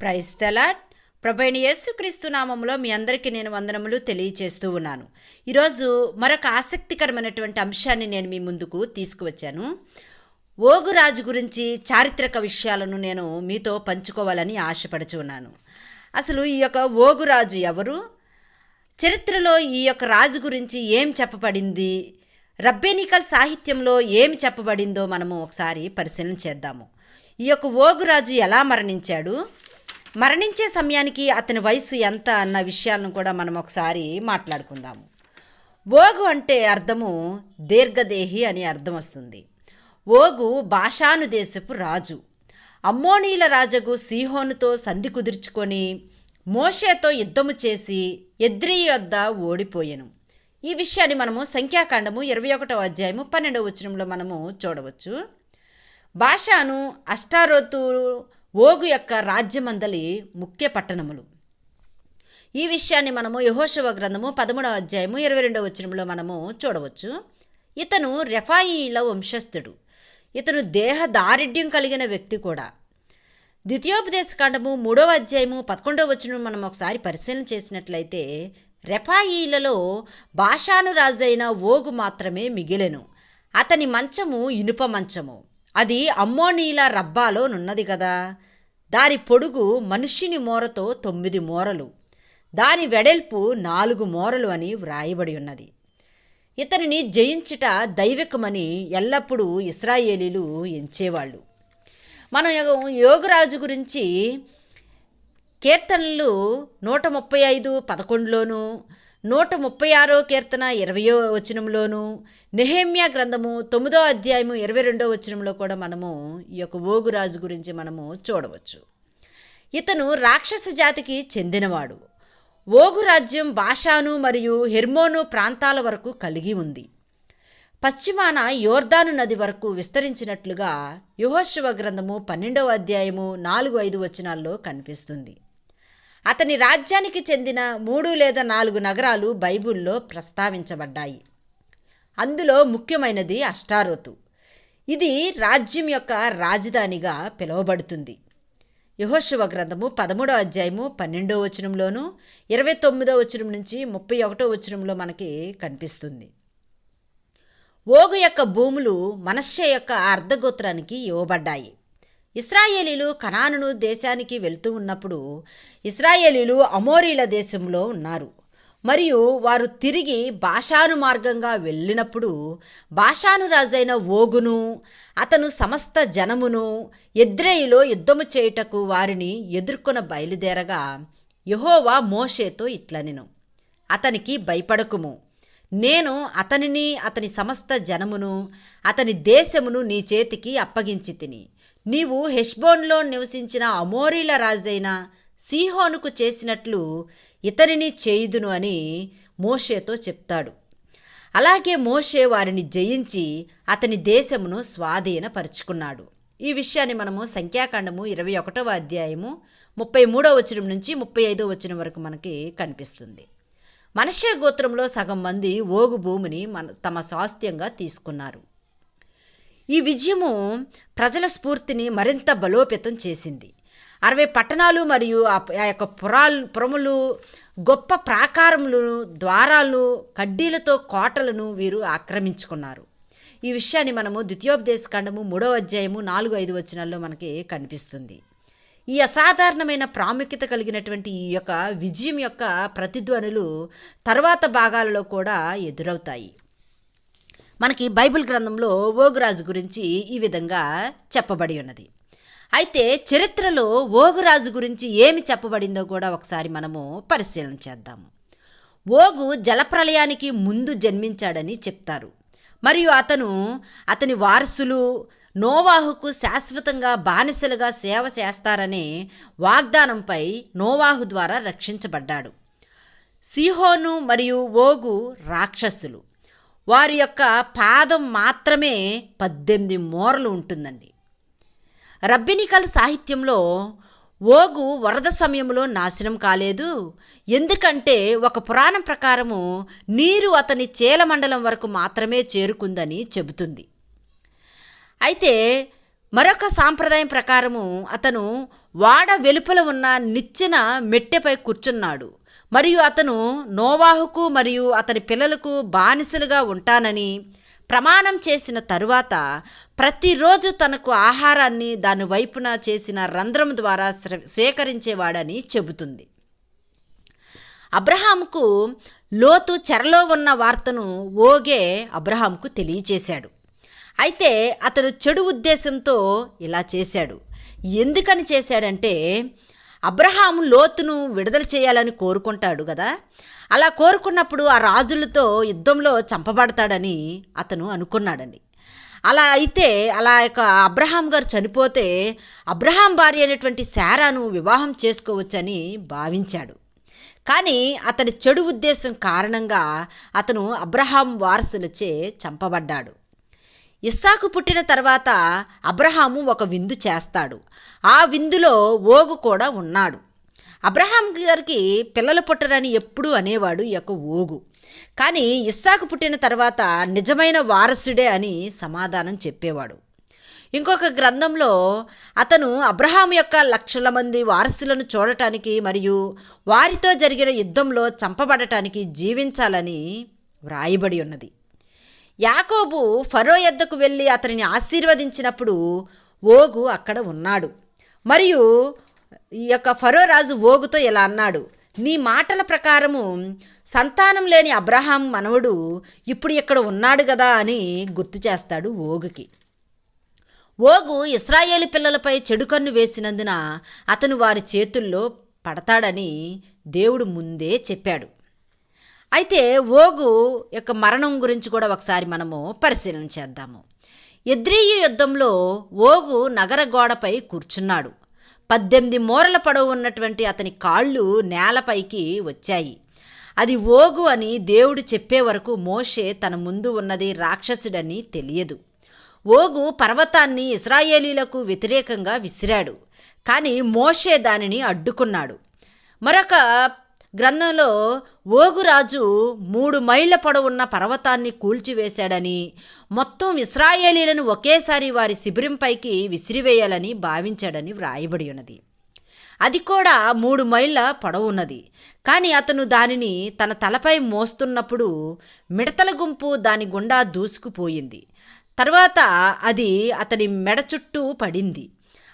Praise తలాట్ ప్రభైన యేసుక్రీస్తు నామంలో మీ అందరికీ నేను వందనములు తెలియచేస్తూ ఉన్నాను. ఈరోజు మరొక ఆసక్తికరమైనటువంటి అంశాన్ని నేను మీ ముందుకు తీసుకువచ్చాను. ఓగురాజు గురించి చారిత్రక విషయాలను నేను మీతో పంచుకోవాలని ఆశపడుచున్నాను అసలు ఈ యొక్క ఓగురాజు ఎవరు? చరిత్రలో ఈ యొక్క రాజు గురించి ఏం చెప్పబడింది? రబ్బేనికల్ సాహిత్యంలో ఏమి చెప్పబడిందో మనము ఒకసారి పరిశీలన చేద్దాము. ఈ యొక్క ఓగురాజు ఎలా మరణించాడు? మరణించే సమయానికి అతని వయసు ఎంత అన్న విషయాలను కూడా మనం ఒకసారి మాట్లాడుకుందాము. ఓగు అంటే అర్థము దీర్ఘదేహి అని అర్థం వస్తుంది. ఓగు భాషాను దేశపు రాజు. అమ్మోనీల రాజగు సీహోనుతో సంధి కుదుర్చుకొని మోషేతో యుద్ధము చేసి ఎద్రి యొద్ద ఓడిపోయెను. ఈ విషయాన్ని మనము సంఖ్యాకాండము ఇరవై ఒకటో అధ్యాయము పన్నెండవ వచనంలో మనము చూడవచ్చు. భాషాను అష్టారోతు ఓగు యొక్క రాజ్యమందలి ముఖ్య పట్టణములు. ఈ విషయాన్ని మనము యహోశవ గ్రంథము పదమూడవ అధ్యాయము ఇరవై రెండవ వచనంలో మనము చూడవచ్చు. ఇతను రెఫాయిల వంశస్థుడు. ఇతను దేహ దారిఢ్యం కలిగిన వ్యక్తి కూడా. ద్వితీయోపదేశ కాండము మూడవ అధ్యాయము పదకొండవ వచనం మనం ఒకసారి పరిశీలన చేసినట్లయితే రెఫాయిలలో భాషానురాజు అయిన ఓగు మాత్రమే మిగిలెను. అతని మంచము ఇనుప మంచము. అది అమ్మోనీల రబ్బాలో నున్నది కదా. దాని పొడుగు మనిషిని మోరతో తొమ్మిది మోరలు దాని వెడల్పు నాలుగు మోరలు అని వ్రాయబడి ఉన్నది. ఇతనిని జయించుట దైవికమని ఎల్లప్పుడూ ఇస్రాయేలీలు ఎంచేవాళ్ళు. మనం యోగరాజు గురించి కీర్తనలు నూట ముప్పై ఐదు పదకొండులోనూ నూట ముప్పై ఆరో కీర్తన ఇరవయో వచనంలోను నెహేమ్యా గ్రంథము తొమ్మిదో అధ్యాయము ఇరవై రెండో వచనంలో కూడా మనము ఈ యొక్క ఓగురాజు గురించి మనము చూడవచ్చు. ఇతను రాక్షస జాతికి చెందినవాడు. ఓగు రాజ్యం భాషాను మరియు హెర్మోను ప్రాంతాల వరకు కలిగి ఉంది. పశ్చిమాన యోర్దాను నది వరకు విస్తరించినట్లుగా యుహోశివ గ్రంథము పన్నెండవ అధ్యాయము నాలుగు ఐదు వచనాల్లో కనిపిస్తుంది. అతని రాజ్యానికి చెందిన మూడు లేదా నాలుగు నగరాలు బైబిల్లో ప్రస్తావించబడ్డాయి. అందులో ముఖ్యమైనది అష్టారోతు. ఇది రాజ్యం యొక్క రాజధానిగా పిలువబడుతుంది. యహోశివ గ్రంథము పదమూడో అధ్యాయము పన్నెండో వచనంలోను ఇరవై తొమ్మిదో వచనం నుంచి ముప్పై ఒకటో వచనంలో మనకి కనిపిస్తుంది. ఓగు యొక్క భూములు మనష్య యొక్క అర్ధగోత్రానికి ఇవ్వబడ్డాయి. ఇస్రాయేలీలు కనానును దేశానికి వెళ్తూ ఉన్నప్పుడు ఇస్రాయేలీలు అమోరీల దేశంలో ఉన్నారు. మరియు వారు తిరిగి భాషాను మార్గంగా వెళ్ళినప్పుడు భాషాను రాజైన ఓగును అతను సమస్త జనమును ఎద్రేయిలో యుద్ధము చేయుటకు వారిని ఎదుర్కొన బయలుదేరగా యహోవా మోషేతో ఇట్లనెను. అతనికి భయపడకుము. నేను అతనిని అతని సమస్త జనమును అతని దేశమును నీ చేతికి అప్పగించి తిని నీవు హెష్బోన్లో నివసించిన అమోరీల రాజైన సీహోనుకు చేసినట్లు ఇతనిని చేయుదును అని మోషేతో చెప్తాడు. అలాగే మోషే వారిని జయించి అతని దేశమును స్వాధీనపరుచుకున్నాడు. ఈ విషయాన్ని మనము సంఖ్యాకాండము ఇరవై ఒకటవ అధ్యాయము ముప్పై మూడవ వచనం నుంచి ముప్పై ఐదో వచనం వరకు మనకి కనిపిస్తుంది. మనషే గోత్రంలో సగం మంది ఓగు భూమిని మన తమ స్వాస్థ్యంగా తీసుకున్నారు. ఈ విజయము ప్రజల స్ఫూర్తిని మరింత బలోపేతం చేసింది. అరవై పట్టణాలు మరియు ఆ యొక్క పురాలు పురములు గొప్ప ప్రాకారములు ద్వారాలు కడ్డీలతో కోటలను వీరు ఆక్రమించుకున్నారు. ఈ విషయాన్ని మనము ద్వితీయోపదేశ ఖండము మూడవ అధ్యాయము నాలుగు ఐదు వచనాల్లో మనకి కనిపిస్తుంది. ఈ అసాధారణమైన ప్రాముఖ్యత కలిగినటువంటి ఈ యొక్క విజయం యొక్క ప్రతిధ్వనులు తర్వాత భాగాలలో కూడా ఎదురవుతాయి. మనకి బైబిల్ గ్రంథంలో ఓగురాజు గురించి ఈ విధంగా చెప్పబడి ఉన్నది. అయితే చరిత్రలో ఓగురాజు గురించి ఏమి చెప్పబడిందో కూడా ఒకసారి మనము పరిశీలన చేద్దాము ఓగు జలప్రలయానికి ముందు జన్మించాడని చెప్తారు. మరియు అతను అతని వారసులు నోవాహుకు శాశ్వతంగా బానిసలుగా సేవ చేస్తారనే వాగ్దానంపై నోవాహు ద్వారా రక్షించబడ్డాడు. సిహోను మరియు ఓగు రాక్షసులు. వారి యొక్క పాదం మాత్రమే పద్దెనిమిది మోరలు ఉంటుందండి. రబ్బినికల్ సాహిత్యంలో ఓగు వరద సమయంలో నాశనం కాలేదు. ఎందుకంటే ఒక పురాణం ప్రకారము నీరు అతని చేలమండలం వరకు మాత్రమే చేరుకుందని చెబుతుంది. అయితే మరొక సాంప్రదాయం ప్రకారము అతను వాడ వెలుపల ఉన్న నిచ్చెన మెట్టెపై కూర్చున్నాడు. మరియు అతను నోవాహుకు మరియు అతని పిల్లలకు బానిసలుగా ఉంటానని ప్రమాణం చేసిన తరువాత ప్రతిరోజు తనకు ఆహారాన్ని దాని వైపున చేసిన రంధ్రం ద్వారా స్వీకరించేవాడని చెబుతుంది. అబ్రహాంకు లోతు చెరలో ఉన్న వార్తను ఓగే అబ్రహాంకు తెలియచేశాడు. అయితే అతను చెడు ఉద్దేశంతో ఇలా చేశాడు. ఎందుకని చేశాడంటే అబ్రహాము లోతును విడుదల చేయాలని కోరుకుంటాడు కదా. అలా కోరుకున్నప్పుడు ఆ రాజులతో యుద్ధంలో చంపబడతాడని అతను అనుకున్నాడండి. అలా అయితే అలా యొక్క అబ్రహాం గారు చనిపోతే అబ్రహాం భార్య అయినటువంటి శారాను వివాహం చేసుకోవచ్చని భావించాడు. కానీ అతని చెడు ఉద్దేశం కారణంగా అతను అబ్రహాం వారసులచే చంపబడ్డాడు. ఇస్సాకు పుట్టిన తర్వాత అబ్రహాము ఒక విందు చేస్తాడు. ఆ విందులో ఓగు కూడా ఉన్నాడు. అబ్రహాం గారికి పిల్లలు పుట్టరని ఎప్పుడూ అనేవాడు ఈ యొక్క ఓగు. కానీ ఇస్సాకు పుట్టిన తర్వాత నిజమైన వారసుడే అని సమాధానం చెప్పేవాడు. ఇంకొక గ్రంథంలో అతను అబ్రహాం యొక్క లక్షల మంది వారసులను చూడటానికి మరియు వారితో జరిగిన యుద్ధంలో చంపబడటానికి జీవించాలని వ్రాయబడి ఉన్నది. యాకోబు ఫరో ఎద్దకు వెళ్ళి అతనిని ఆశీర్వదించినప్పుడు ఓగు అక్కడ ఉన్నాడు. మరియు ఈ యొక్క ఫరో రాజు ఓగుతో ఇలా అన్నాడు నీ మాటల ప్రకారము సంతానం లేని అబ్రహాం మనవడు ఇప్పుడు ఇక్కడ ఉన్నాడు కదా అని గుర్తు చేస్తాడు ఓగుకి. ఓగు ఇస్రాయేలు పిల్లలపై చెడు కన్ను వేసినందున అతను వారి చేతుల్లో పడతాడని దేవుడు ముందే చెప్పాడు. అయితే ఓగు యొక్క మరణం గురించి కూడా ఒకసారి మనము పరిశీలన చేద్దాము. ఎద్రీయు యుద్ధంలో ఓగు నగర గోడపై కూర్చున్నాడు. పద్దెనిమిది మూరల పొడవు ఉన్నటువంటి అతని కాళ్ళు నేలపైకి వచ్చాయి. అది ఓగు అని దేవుడు చెప్పే వరకు మోషే తన ముందు ఉన్నది రాక్షసుడని తెలియదు. ఓగు పర్వతాన్ని ఇస్రాయేలీలకు వ్యతిరేకంగా విసిరాడు. కానీ మోషే దానిని అడ్డుకున్నాడు. మరొక గ్రంథంలో ఓగురాజు మూడు మైళ్ళ పొడవున్న పర్వతాన్ని కూల్చివేశాడని మొత్తం ఇస్రాయేలీలను ఒకేసారి వారి శిబిరంపైకి విసిరివేయాలని భావించాడని వ్రాయబడి ఉన్నది. అది కూడా మూడు మైళ్ళ పొడవున్నది. కానీ అతను దానిని తన తలపై మోస్తున్నప్పుడు మిడతల గుంపు దాని గుండా దూసుకుపోయింది. తర్వాత అది అతని మెడ చుట్టూ పడింది.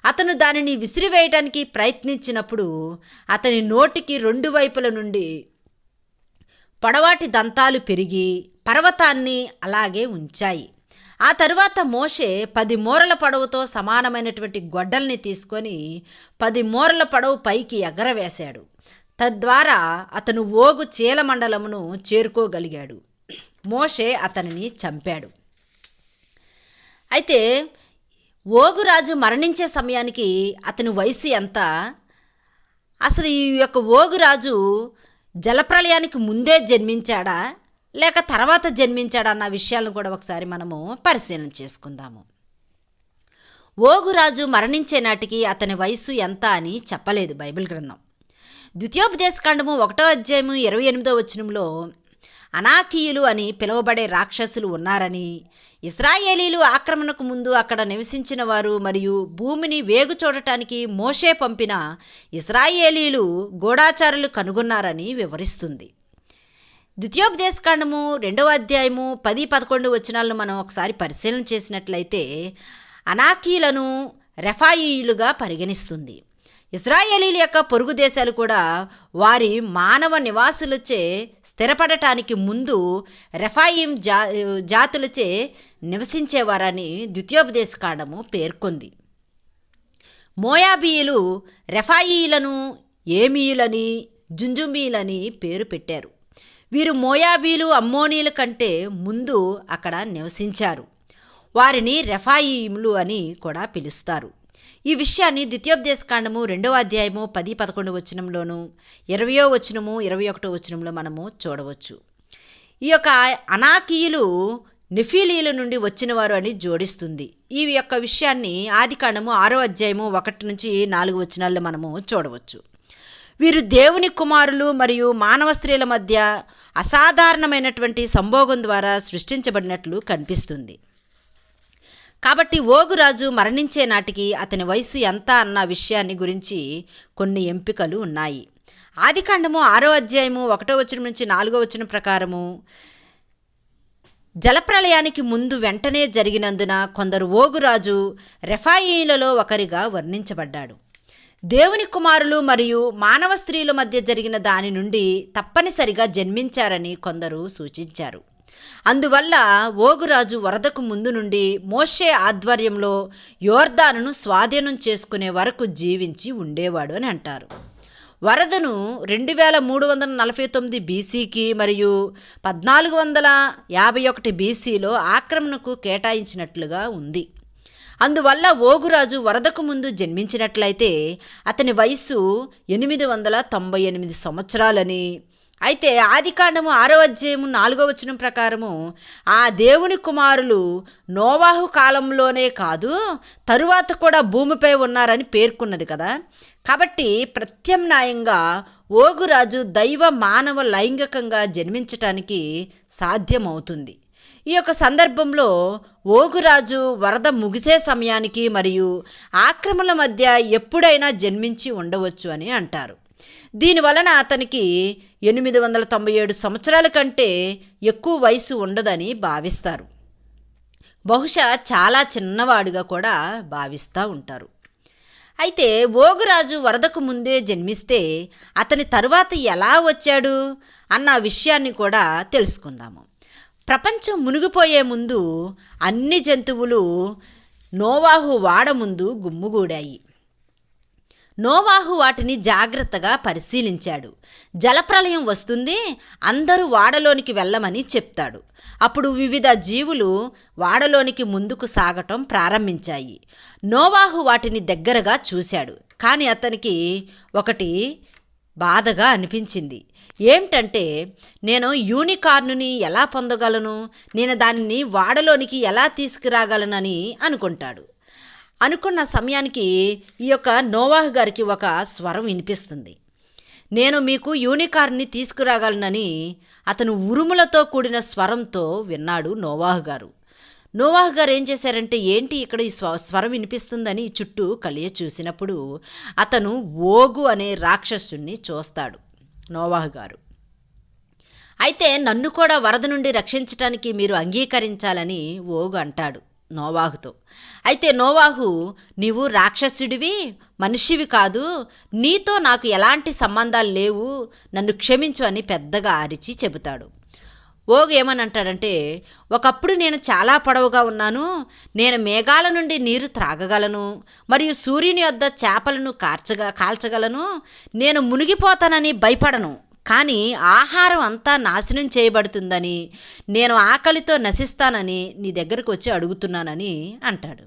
అతను దానిని విసిరివేయడానికి ప్రయత్నించినప్పుడు అతని నోటికి రెండు వైపుల నుండి పొడవాటి దంతాలు పెరిగి పర్వతాన్ని అలాగే ఉంచాయి. ఆ తరువాత మోషే పది మూరల పడవతో సమానమైనటువంటి గొడ్డల్ని తీసుకొని పది మూరల పడవ పైకి ఎగరవేశాడు. తద్వారా అతను ఓగు చీలమండలమును చేరుకోగలిగాడు. మోషే అతనిని చంపాడు. అయితే ఓగురాజు మరణించే సమయానికి అతని వయసు ఎంత? అసలు ఈ యొక్క ఓగురాజు జలప్రలయానికి ముందే జన్మించాడా? లేక తర్వాత జన్మించాడా అన్న విషయాలను కూడా ఒకసారి మనము పరిశీలన చేసుకుందాము. ఓగురాజు మరణించే నాటికి అతని వయస్సు ఎంత అని చెప్పలేదు బైబిల్ గ్రంథం. ద్వితీయోపదేశకాండము ఒకటో అధ్యాయము ఇరవై ఎనిమిదో వచనంలో అనాకీయులు అని పిలువబడే రాక్షసులు ఉన్నారని. ఇస్రాయేలీలు ఆక్రమణకు ముందు అక్కడ నివసించిన వారు మరియు భూమిని వేగు చూడటానికి మోషే పంపిన ఇస్రాయేలీలు గూఢాచారులు కనుగొన్నారని వివరిస్తుంది. ద్వితీయోపదేశకాండము రెండవ అధ్యాయము పది పదకొండు వచనాలను మనం ఒకసారి పరిశీలన చేసినట్లయితే అనాకీలను రెఫాయిలుగా పరిగణిస్తుంది. ఇస్రాయేలీల యొక్క పొరుగు దేశాలు కూడా వారి మానవ నివాసులచే స్థిరపడటానికి ముందు రెఫాయిం జా జాతులచే నివసించేవారని ద్వితీయోపదేశ కాండము పేర్కొంది. మోయాబీయులు రెఫాయిలను ఏమీయులని జుంజుమీలని పేరు పెట్టారు. వీరు మోయాబీలు అమ్మోనీల కంటే ముందు అక్కడ నివసించారు. వారిని రెఫాయిములు అని కూడా పిలుస్తారు. ఈ విషయాన్ని ద్వితీయోపదేశకాండము రెండవ అధ్యాయము పది పదకొండు వచనంలోను ఇరవయో వచనము ఇరవై ఒకటో వచనంలో మనము చూడవచ్చు. ఈ యొక్క అనాకీయులు నిఫీలీల నుండి వచ్చినవారు అని జోడిస్తుంది. ఈ యొక్క విషయాన్ని ఆదికాండము ఆరో అధ్యాయము ఒకటి నుంచి నాలుగు వచనాల్లో మనము చూడవచ్చు. వీరు దేవుని కుమారులు మరియు మానవ స్త్రీల మధ్య అసాధారణమైనటువంటి సంభోగం ద్వారా సృష్టించబడినట్లు కనిపిస్తుంది. కాబట్టి ఓగురాజు మరణించే నాటికి అతని వయసు ఎంత అన్న విషయాన్ని గురించి కొన్ని ఎంపికలు ఉన్నాయి. ఆదికాండము ఆరో అధ్యాయము ఒకటో వచనం నుంచి నాలుగో వచనం ప్రకారము జలప్రలయానికి ముందు వెంటనే జరిగినందున కొందరు ఓగురాజు రెఫాయిలలో ఒకరిగా వర్ణించబడ్డాడు. దేవుని కుమారులు మరియు మానవ స్త్రీల మధ్య జరిగిన దాని నుండి తప్పనిసరిగా జన్మించారని కొందరు సూచించారు. అందువల్ల ఓగురాజు వరదకు ముందు నుండి మోషే ఆధ్వర్యంలో యోర్దానును స్వాధీనం చేసుకునే వరకు జీవించి ఉండేవాడు అని అంటారు. వరదను రెండు వేల మూడు వందల నలభై తొమ్మిది బీసీకి మరియు పద్నాలుగు వందల యాభై ఒకటి బీసీలో ఆక్రమణకు కేటాయించినట్లుగా ఉంది. అందువల్ల ఓగురాజు వరదకు ముందు జన్మించినట్లయితే అతని వయస్సు ఎనిమిది వందల తొంభై ఎనిమిది సంవత్సరాలని అయితే ఆదికాండము ఆరో అధ్యాయము నాలుగో వచనం ప్రకారము ఆ దేవుని కుమారులు నోవాహు కాలంలోనే కాదు తరువాత కూడా భూమిపై ఉన్నారని పేర్కొన్నది కదా. కాబట్టి ప్రత్యామ్నాయంగా ఓగురాజు దైవ మానవ లైంగికంగా జన్మించటానికి సాధ్యమవుతుంది. ఈ యొక్క సందర్భంలో ఓగురాజు వరద ముగిసే సమయానికి మరియు ఆక్రమణ మధ్య ఎప్పుడైనా జన్మించి ఉండవచ్చు అని అంటారు. దీనివలన అతనికి ఎనిమిది వందల తొంభై ఏడు సంవత్సరాల కంటే ఎక్కువ వయసు ఉండదని భావిస్తారు. బహుశా చాలా చిన్నవాడుగా కూడా భావిస్తూ ఉంటారు. అయితే ఓగురాజు వరదకు ముందే జన్మిస్తే అతని తరువాత ఎలా వచ్చాడు అన్న విషయాన్ని కూడా తెలుసుకుందాము. ప్రపంచం మునిగిపోయే ముందు అన్ని జంతువులు నోవాహు వాడ ముందు గుమ్ముగూడాయి. నోవాహు వాటిని జాగ్రత్తగా పరిశీలించాడు. జలప్రలయం వస్తుంది అందరూ వాడలోనికి వెళ్ళమని చెప్తాడు. అప్పుడు వివిధ జీవులు వాడలోనికి ముందుకు సాగటం ప్రారంభించాయి. నోవాహు వాటిని దగ్గరగా చూశాడు. కానీ అతనికి ఒకటి బాధగా అనిపించింది. ఏమిటంటే నేను యూనికార్నుని ఎలా పొందగలను? నేను దానిని వాడలోనికి ఎలా తీసుకురాగలనని అనుకుంటాడు. అనుకున్న సమయానికి ఈ యొక్క నోవాహ్ గారికి ఒక స్వరం వినిపిస్తుంది. నేను మీకు యూనికార్ని తీసుకురాగలనని అతను ఉరుములతో కూడిన స్వరంతో విన్నాడు నోవాహ్ గారు. నోవాహ్ గారు ఏం చేశారంటే ఏంటి ఇక్కడ ఈ స్వ స్వరం వినిపిస్తుందని చుట్టూ కలియ చూసినప్పుడు అతను ఓగు అనే రాక్షసుణ్ణి చూస్తాడు నోవాహ్ గారు. అయితే నన్ను కూడా వరద నుండి రక్షించటానికి మీరు అంగీకరించాలని ఓగు అంటాడు. నోవాహుతో. అయితే నోవాహు నీవు రాక్షసుడివి మనిషివి కాదు నీతో నాకు ఎలాంటి సంబంధాలు లేవు నన్ను క్షమించు అని పెద్దగా అరిచి చెబుతాడు. ఓగ్ ఏమని అంటాడంటే ఒకప్పుడు నేను చాలా పొడవుగా ఉన్నాను నేను మేఘాల నుండి నీరు త్రాగగలను మరియు సూర్యుని వద్ద చేపలను కార్చగా కాల్చగలను నేను మునిగిపోతానని భయపడను. కానీ ఆహారం అంతా నాశనం చేయబడుతుందని నేను ఆకలితో నశిస్తానని నీ దగ్గరకు వచ్చి అడుగుతున్నానని అంటాడు.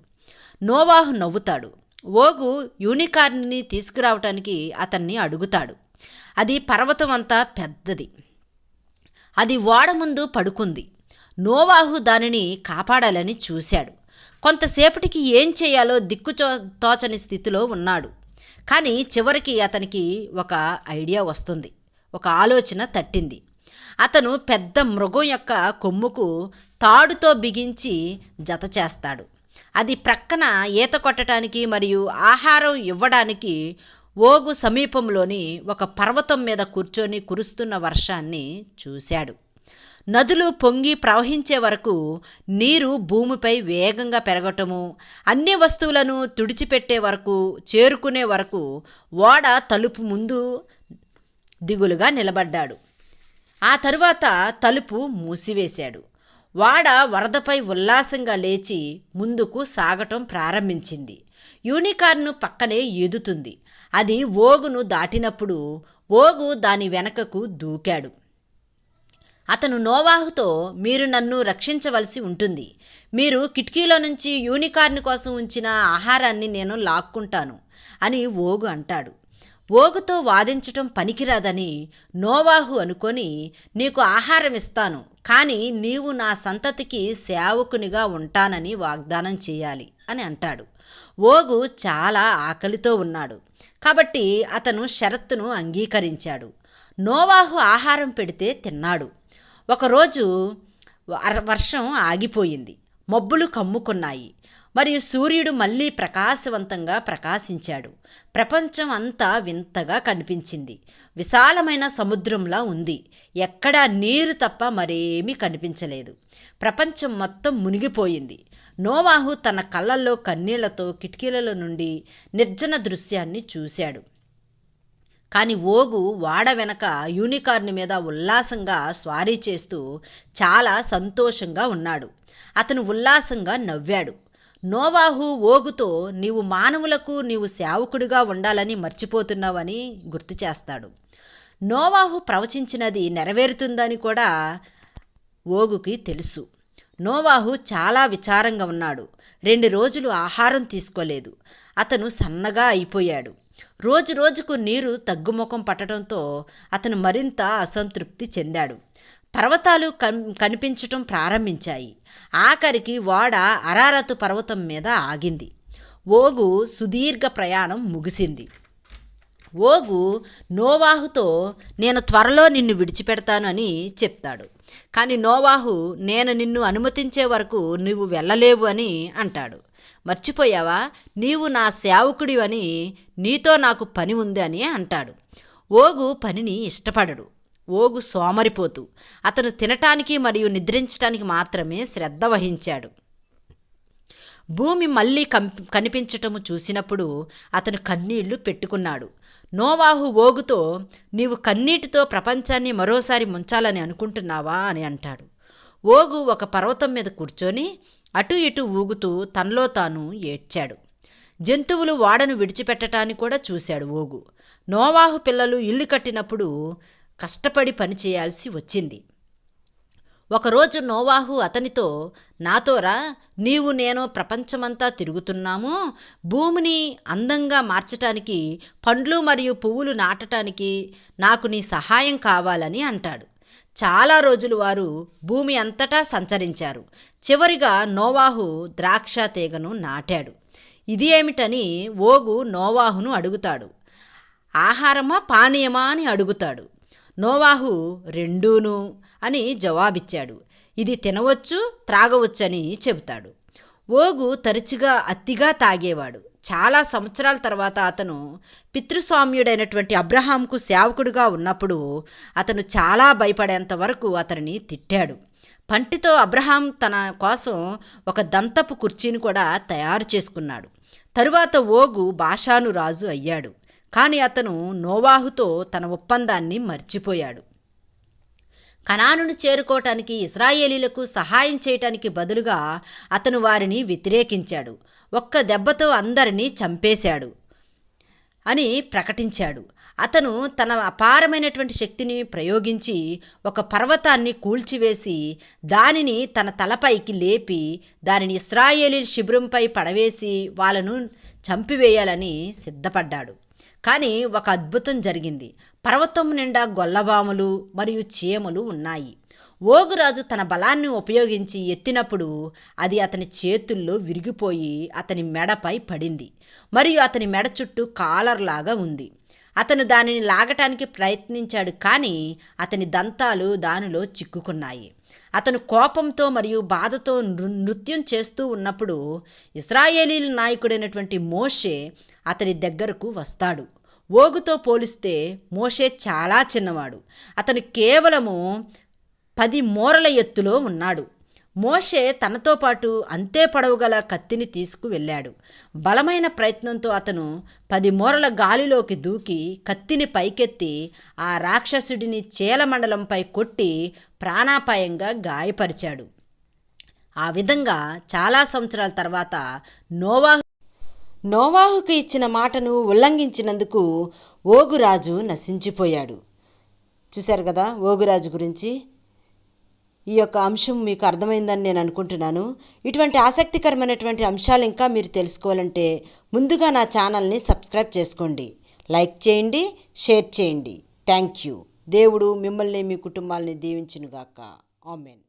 నోవాహు నవ్వుతాడు. ఓగు యూనికార్న్ని తీసుకురావటానికి అతన్ని అడుగుతాడు. అది పర్వతం అంతా పెద్దది. అది ఓడ ముందు పడుకుంది. నోవాహు దానిని కాపాడాలని చూశాడు. కొంతసేపటికి ఏం చేయాలో దిక్కుచో తోచని స్థితిలో ఉన్నాడు. కానీ చివరికి అతనికి ఒక ఐడియా వస్తుంది. ఒక ఆలోచన తట్టింది. అతను పెద్ద మృగం యొక్క కొమ్ముకు తాడుతో బిగించి జత చేస్తాడు. అది ప్రక్కన ఈత కొట్టడానికి మరియు ఆహారం ఇవ్వడానికి ఓగు సమీపంలోని ఒక పర్వతం మీద కూర్చొని కురుస్తున్న వర్షాన్ని చూశాడు. నదులు పొంగి ప్రవహించే వరకు నీరు భూమిపై వేగంగా పెరగటము అన్ని వస్తువులను తుడిచిపెట్టే వరకు చేరుకునే వరకు ఓడ తలుపు ముందు దిగులుగా నిలబడ్డాడు. ఆ తరువాత తలుపు మూసివేశాడు. వాడ వరదపై ఉల్లాసంగా లేచి ముందుకు సాగటం ప్రారంభించింది. యూనికార్ను పక్కనే ఈదుతుంది. అది ఓగును దాటినప్పుడు ఓగు దాని వెనకకు దూకాడు. అతను నోవాహుతో మీరు నన్ను రక్షించవలసి ఉంటుంది. మీరు కిటికీలో నుంచి యూనికార్న్ కోసం ఉంచిన ఆహారాన్ని నేను లాక్కుంటాను అని ఓగు అంటాడు. ఓగుతో వాదించటం పనికిరాదని నోవాహు అనుకొని నీకు ఆహారం ఇస్తాను కానీ నీవు నా సంతతికి సేవకునిగా ఉంటానని వాగ్దానం చేయాలి అని అంటాడు. ఓగు చాలా ఆకలితో ఉన్నాడు. కాబట్టి అతను షరత్తును అంగీకరించాడు. నోవాహు ఆహారం పెడితే తిన్నాడు. ఒకరోజు వర్షం ఆగిపోయింది. మబ్బులు కమ్ముకున్నాయి. మరియు సూర్యుడు మళ్ళీ ప్రకాశవంతంగా ప్రకాశించాడు. ప్రపంచం అంతా వింతగా కనిపించింది. విశాలమైన సముద్రంలా ఉంది. ఎక్కడా నీరు తప్ప మరేమీ కనిపించలేదు. ప్రపంచం మొత్తం మునిగిపోయింది. నోవాహు తన కళ్ళల్లో కన్నీళ్ళతో కిటికీలలో నుండి నిర్జన దృశ్యాన్ని చూశాడు. కానీ ఓగు వాడ వెనక యూనికార్న్ మీద ఉల్లాసంగా స్వారీ చేస్తూ చాలా సంతోషంగా ఉన్నాడు. అతను ఉల్లాసంగా నవ్వాడు. నోవాహు ఓగుతో నీవు మానవులకు నీవు సేవకుడిగా ఉండాలని మర్చిపోతున్నావని గుర్తు చేస్తాడు. నోవాహు ప్రవచించినది నెరవేరుతుందని కూడా ఓగుకి తెలుసు. నోవాహు చాలా విచారంగా ఉన్నాడు. రెండు రోజులు ఆహారం తీసుకోలేదు. అతను సన్నగా అయిపోయాడు. రోజు రోజుకు నీరు తగ్గుముఖం పట్టడంతో అతను మరింత అసంతృప్తి చెందాడు. పర్వతాలు కనిపించటం ప్రారంభించాయి. ఆఖరికి ఓడ అరారతు పర్వతం మీద ఆగింది. ఓగు సుదీర్ఘ ప్రయాణం ముగిసింది. ఓగు నోవాహుతో నేను త్వరలో నిన్ను విడిచిపెడతాను అని చెప్తాడు. కానీ నోవాహు నేను నిన్ను అనుమతించే వరకు నువ్వు వెళ్ళలేవు అని అంటాడు. మర్చిపోయావా? నీవు నా సేవకుడివని నీతో నాకు పని ఉంది అని అంటాడు. ఓగు పనిని ఇష్టపడడు. ఓగు సోమరిపోతూ అతను తినటానికి మరియు నిద్రించటానికి మాత్రమే శ్రద్ధ వహించాడు. భూమి మళ్ళీ కం కనిపించటము చూసినప్పుడు అతను కన్నీళ్ళు పెట్టుకున్నాడు. నోవాహు ఓగుతో నీవు కన్నీటితో ప్రపంచాన్ని మరోసారి ముంచాలని అనుకుంటున్నావా? అని అంటాడు. ఓగు ఒక పర్వతం మీద కూర్చొని అటు ఇటు ఊగుతూ తనలో తాను ఏడ్చాడు. జంతువులు వాడను విడిచిపెట్టడాన్ని కూడా చూశాడు ఓగు. నోవాహు పిల్లలు ఇల్లు కట్టినప్పుడు కష్టపడి పనిచేయాల్సి వచ్చింది. ఒకరోజు నోవాహు అతనితో నాతోరా నీవు నేను ప్రపంచమంతా తిరుగుతున్నాము. భూమిని అందంగా మార్చటానికి పండ్లు మరియు పువ్వులు నాటటానికి నాకు నీ సహాయం కావాలని అంటాడు. చాలా రోజులు వారు భూమి అంతటా సంచరించారు. చివరిగా నోవాహు ద్రాక్ష తీగను నాటాడు. ఇది ఏమిటని ఓగు నోవాహును అడుగుతాడు. ఆహారమా పానీయమా అని అడుగుతాడు. నోవాహు రెండూను అని జవాబిచ్చాడు. ఇది తినవచ్చు త్రాగవచ్చని చెబుతాడు. ఓగు తరచుగా అతిగా తాగేవాడు. చాలా సంవత్సరాల తర్వాత అతను పితృస్వామ్యుడైనటువంటి అబ్రహాంకు సేవకుడుగా ఉన్నప్పుడు అతను చాలా భయపడేంత వరకు అతనిని తిట్టాడు. పంటితో అబ్రహాం తన కోసం ఒక దంతపు కుర్చీని కూడా తయారు చేసుకున్నాడు. తరువాత ఓగు భాషాను రాజు అయ్యాడు. కానీ అతను నోవాహుతో తన ఒప్పందాన్ని మర్చిపోయాడు. కనానును చేరుకోవటానికి ఇస్రాయేలీలకు సహాయం చేయటానికి బదులుగా అతను వారిని వ్యతిరేకించాడు. ఒక్క దెబ్బతో అందరినీ చంపేశాడు అని ప్రకటించాడు. అతను తన అపారమైనటువంటి శక్తిని ప్రయోగించి ఒక పర్వతాన్ని కూల్చివేసి దానిని తన తలపైకి లేపి దానిని ఇస్రాయేలీ శిబిరంపై పడవేసి వాళ్ళను చంపివేయాలని సిద్ధపడ్డాడు. కానీ ఒక అద్భుతం జరిగింది. పర్వతం నిండా గొల్లబాములు మరియు చీమలు ఉన్నాయి. ఓగురాజు తన బలాన్ని ఉపయోగించి ఎత్తినప్పుడు అది అతని చేతుల్లో విరిగిపోయి అతని మెడపై పడింది. మరియు అతని మెడ చుట్టూ కాలర్లాగా ఉంది. అతను దానిని లాగటానికి ప్రయత్నించాడు కానీ అతని దంతాలు దానిలో చిక్కుకున్నాయి. అతను కోపంతో మరియు బాధతో నృత్యం చేస్తూ ఉన్నప్పుడు ఇస్రాయేలీల నాయకుడైనటువంటి మోషే అతని దగ్గరకు వస్తాడు. ఓగుతో పోలిస్తే మోషే చాలా చిన్నవాడు. అతను కేవలము పది మూరల ఎత్తులో ఉన్నాడు. మోషే తనతో పాటు అంతే పొడవుగల కత్తిని తీసుకు వెళ్ళాడు. బలమైన ప్రయత్నంతో అతను పది మూరల గాలిలోకి దూకి కత్తిని పైకెత్తి ఆ రాక్షసుడిని చేలమండలంపై కొట్టి ప్రాణాపాయంగా గాయపరిచాడు. ఆ విధంగా చాలా సంవత్సరాల తర్వాత నోవాహు నోవాహుకు ఇచ్చిన మాటను ఉల్లంఘించినందుకు ఓగురాజు నశించిపోయాడు. చూశారు కదా ఓగురాజు గురించి? ఈ యొక్క అంశం మీకు అర్థమైందని నేను అనుకుంటున్నాను. ఇటువంటి ఆసక్తికరమైనటువంటి అంశాలు ఇంకా మీరు తెలుసుకోవాలంటే ముందుగా నా ఛానల్ని సబ్స్క్రైబ్ చేసుకోండి. లైక్ చేయండి షేర్ చేయండి. Thank you. దేవుడు మిమ్మల్ని మీ కుటుంబాలని దీవించునుగాక. ఆమెన్.